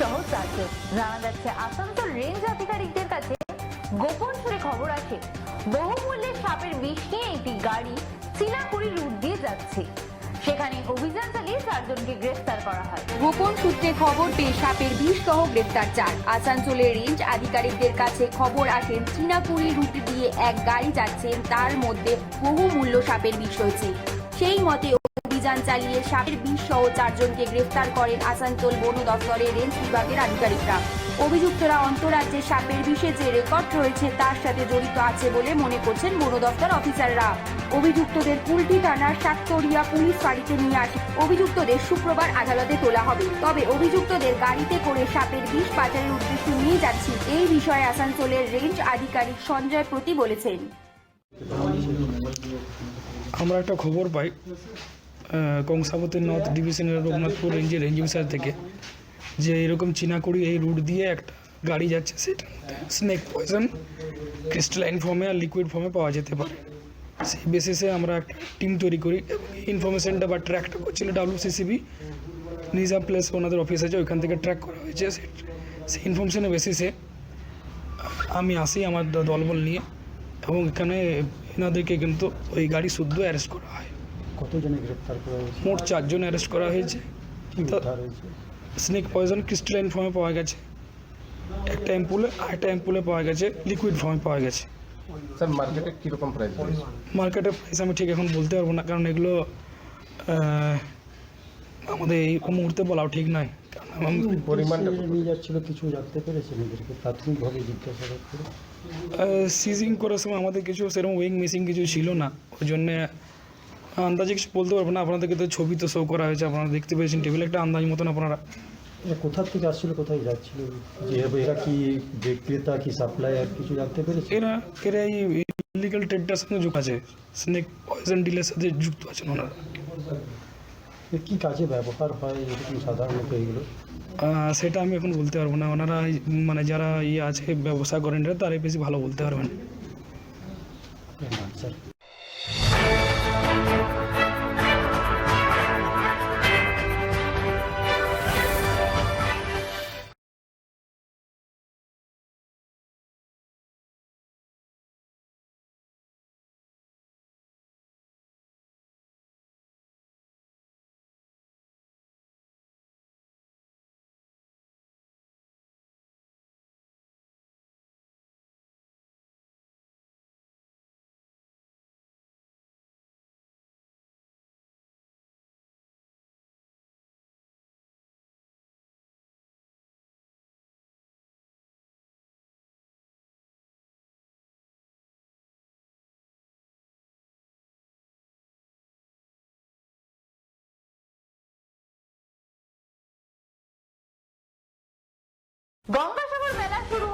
সহ চারজন জানা যাচ্ছে আসানসোল রেঞ্জ আধিকারিকদের কাছে গোপন সূত্রে খবর আসে বহুমূল্যের সাপের বিষ নিয়ে একটি গাড়ি চিনাকুড়ি রুট দিয়ে যাচ্ছে। সেখানে অভিযান চালিয়ে চারজনকে গ্রেফতার করা হয়। গোপন সূত্রে খবর পেয়ে সাপের বিষ সহ গ্রেফতার চার। আসানসোলের রেঞ্জ আধিকারিকদের কাছে খবর আসেন চীনাপুরি রুট দিয়ে এক গাড়ি যাচ্ছেন তার মধ্যে বহু মূল্য সাপের বিষ রয়েছে। সেই মতে অভিযান চালিয়ে সাপের বিষ সহ চারজনকে গ্রেফতার করেন আসানসোল বন দপ্তরের রেঞ্জ বিভাগের আধিকারিকরা। অভিযুক্তরা অন্তরাজ্যে সাপের বিষে যে রেকর্ড রয়েছে তার সাথে জড়িত আছে বলে মনে করছেন বন দপ্তর অফিসাররা। অভিযুক্তদের কুলটি থানার সাততরিয়া পুলিশ বাড়িতে নিয়ে আসে। অভিযুক্তদের শুক্রবার আদালতে তোলা হবে। তবে অভিযুক্তদের গাড়িতে করে সাপের বিষ পাচারের উদ্দেশ্যে নিয়ে যাচ্ছি। এই বিষয়ে আসানসোলের রেঞ্জ আধিকারিক সঞ্জয় প্রতি বলেছেন। আমরা একটা খবর পাই। কংসাবতী নর্থ ডিভিশনের রঘুনাথপুর রেঞ্জের রেঞ্জ অফিসার থেকে, যে এরকম চিনাকুড়ি এই রুট দিয়ে একটা গাড়ি যাচ্ছে, সেটা স্নেক পয়জন ক্রিস্টালাইন ফর্মে আর লিকুইড ফর্মে পাওয়া যেতে পারে। সেই বেসিসে আমরা একটা টিম তৈরি করি ইনফরমেশনটা বা ট্র্যাকটা করছিল ডাব্লিউসিসিবি নিজাম প্লেস ওনাদের অফিস আছে, ওইখান থেকে ট্র্যাক করা হয়েছে। সেই ইনফরমেশনের বেসিসে আমি আসি আমার দলবল নিয়ে এবং এখানে এনাদেরকে কিন্তু ওই গাড়ি শুদ্ধ অ্যারেস্ট করা হয়। কতজনে গ্রেপ্তার করা হয়েছে? মোট চারজন অ্যারেস্ট করা হয়েছে। কি উদ্ধার হয়েছে? স্নেক পয়জন ক্রিস্টালাইন ফর্মে পাওয়া গেছে। একটা অ্যাম্পুলে আর একটা অ্যাম্পুলে পাওয়া গেছে লিকুইড ফর্মে পাওয়া গেছে। স্যার মার্কেটে কীরকম প্রাইস মার্কেটের প্রাইস আমি ঠিক এখন বলতে পারব না কারণ এগুলো আমাদের এই মুহূর্তে বলাও ঠিক নয়। পরিমাণটা নিয়ে যাচ্ছিল কিছু জানতে পেরেছেন এদেরকে? প্রাথমিকভাবে জিজ্ঞাসাবাদ করে সিজিং করার সময় আমাদের কিছু সেরকম ওয়েং মেশিন কিছু ছিল না। ওই জন্যে আন্দাজে কিছু বলতে পারব না। আপনাদেরকে তো ছবি তো শো করা হয়েছে আপনারা দেখতে পেয়েছেন টেবিলে একটা আন্দাজ মতন আপনারা। কোথা থেকে আসছিল কোথায় যাচ্ছিল? যে এরা কি বিক্রেতা কি সাপ্লায়ার কিছু জানতে পেরেছে এরা এরা এই ইলিগাল ট্রেডটার সঙ্গে যুক্ত আছে। স্নেক পয়জন ডিলের সাথে যুক্ত আছেন ওনারা। কি কাজে ব্যবহার হয়? এরকম সাধারণত এগুলো সেটা আমি এখন বলতে পারব না। ওনারা মানে যারা ইয়ে আছে ব্যবসা করেন তারাই বেশি ভালো বলতে পারবেন। স্যার। গঙ্গাসাগর মেলা শুরু